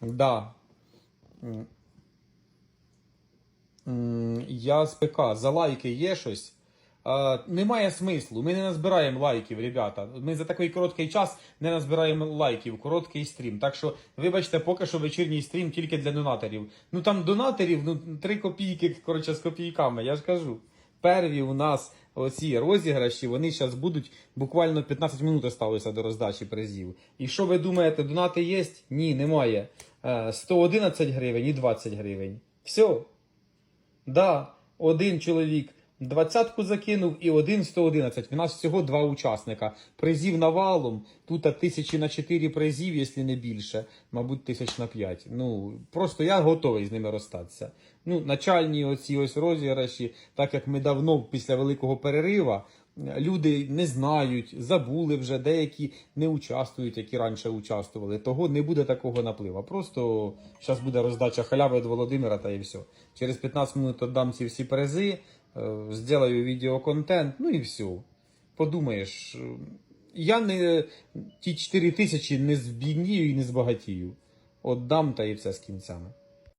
Да. Я з ПК. За лайки є щось. А, немає смислу. Ми не назбираємо лайків, ребята. Ми за такий короткий час не назбираємо лайків, короткий стрім. Так що, вибачте, поки що вечірній стрім тільки для донаторів. Ну там донаторів, ну 3 копійки, коротше, з копійками, я ж кажу. Перві у нас оці розіграші, вони зараз будуть буквально 15 минут осталося до роздачі призів. І що ви думаєте, донати є? Ні, немає. Е, 111 гривень і 20 гривень. Все. Да, один чоловік двадцятку закинув і один 111. У нас всього два учасника. Призів навалом. Тут тисячі на 4 призів, якщо не більше. Мабуть, тисяч на 5. Ну, просто я готовий з ними розстатися. Ну, начальні оці ось розіграші, так як ми давно після великого перерива. Люди не знають, забули вже, деякі не участвують, які раніше участвували. Того не буде такого напливу. Просто зараз буде роздача халяви від Володимира та і все. Через 15 минут віддам ці всі призи, е, зроблю відеоконтент, ну і все. Подумаєш, е, я не ті 4 тисячі не збіднію і не збагатію. Отдам та і все з кінцями.